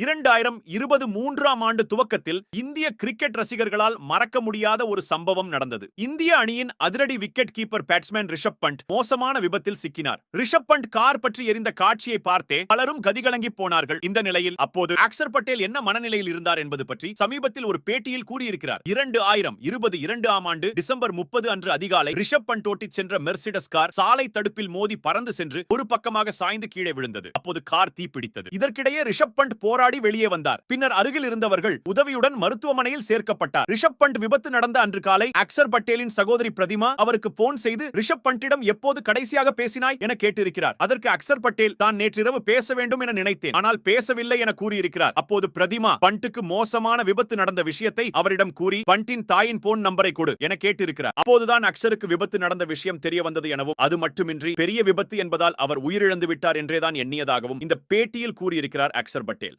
இரண்டாயிரம் இருபது மூன்றாம் ஆண்டு துவக்கத்தில் இந்திய கிரிக்கெட் ரசிகர்களால் மறக்க முடியாத ஒரு சம்பவம் நடந்தது. இந்திய அணியின் அதிரடி wicket keeper batsman Rishabh Pant மோசமான விபத்தில் சிக்கினார். ரிஷப் பண்ட் கார் பற்றி எரிந்த காட்சியை பார்த்தே பலரும் கதிகலங்கி போனார்கள். இந்த நிலையில் அப்போது ஆக்சர் பட்டேல் என்ன மனநிலையில் இருந்தார் என்பது பற்றி சமீபத்தில் ஒரு பேட்டியில் கூறியிருக்கிறார். இரண்டு ஆயிரம் இருபது இரண்டு ஆம் ஆண்டு டிசம்பர் முப்பது அன்று அதிகாலை ரிஷப் பண்ட் ஓட்டிச் சென்ற மெர்சிடஸ் கார் சாலை தடுப்பில் மோதி பறந்து சென்று ஒரு பக்கமாக சாய்ந்து கீழே விழுந்தது. அப்போது கார் தீப்பிடித்தது. இதற்கிடையே ரிஷப் பண்ட் போராட வெளியே வந்தார். பின்னர் அருகில் இருந்தவர்கள் உதவியுடன் மருத்துவமனையில் சேர்க்கப்பட்டார். ரிஷப் பண்ட் விபத்து நடந்த அன்று காலை அக்சர் பட்டேலின் சகோதரி பிரதிமா அவருக்கு போன் செய்து ரிஷப் பண்டிடம் எப்போது கடைசியாக பேசினாய்? என கேட்டிருக்கிறார். அதற்கு அக்சர் பட்டேல் தான் நேற்றிரவு பேச வேண்டும் என நினைத்தேன். ஆனால் பேசவில்லை என கூறியிருக்கிறார். அப்போது பிரதிமா பண்ட்டுக்கு மோசமான விபத்து நடந்த விஷயத்தை அவரிடம் கூறி பண்டின் தாயின் போன் நம்பரை கொடு என கேட்டிருக்கிறார். அப்போதுதான் அக்சருக்கு விபத்து நடந்த விஷயம் தெரிய வந்தது எனவும் அது மட்டுமின்றி பெரிய விபத்து என்பதால் அவர் உயிரிழந்து விட்டார் என்றேதான் எண்ணியதாகவும் இந்த பேட்டியில் கூறியிருக்கிறார் அக்சர் பட்டேல்.